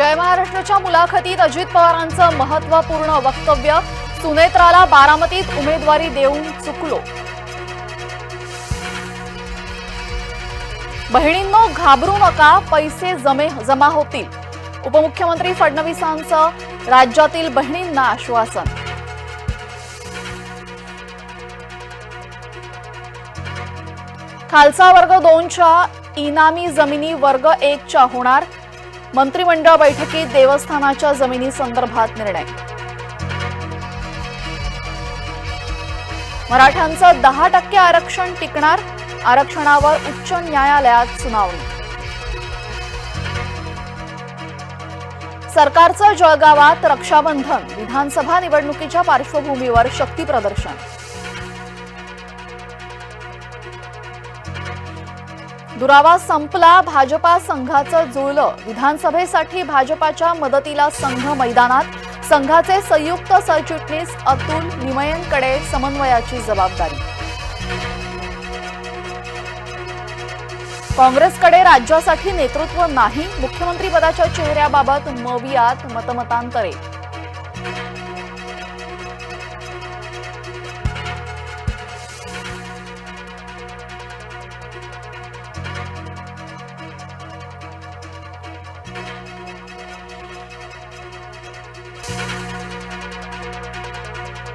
जय महाराष्ट्राच्या मुलाखतीत अजित पवारांचं महत्त्वपूर्ण वक्तव्य. सुनेत्राला बारामतीत उमेदवारी देऊन चुकलो. बहिणींनो घाबरू नका पैसे जमे जमा होतील. उपमुख्यमंत्री फडणवीसांचं राज्यातील बहिणींना आश्वासन. खालसा वर्ग दोनच्या इनामी जमिनी वर्ग एकच्या होणार. मंत्रिमंडळ बैठकीत देवस्थानाच्या जमिनी संदर्भात निर्णय. मराठ्यांचं दहा टक्के आरक्षण टिकणार आरक्षणावर उच्च न्यायालयात सुनावणी. सरकारचं जळगावात रक्षाबंधन विधानसभा निवडणुकीच्या पार्श्वभूमीवर शक्ती प्रदर्शन. दुरावा संपला भाजपा संघाचं जुळलं. विधानसभेसाठी भाजपाच्या मदतीला संघ मैदानात. संघाचे संयुक्त सरचिटणीस अतुल निमयनकडे समन्वयाची जबाबदारी. काँग्रेसकडे राज्यासाठी नेतृत्व नाही. मुख्यमंत्रीपदाच्या चेहऱ्याबाबत मवियात मतमतांतरे.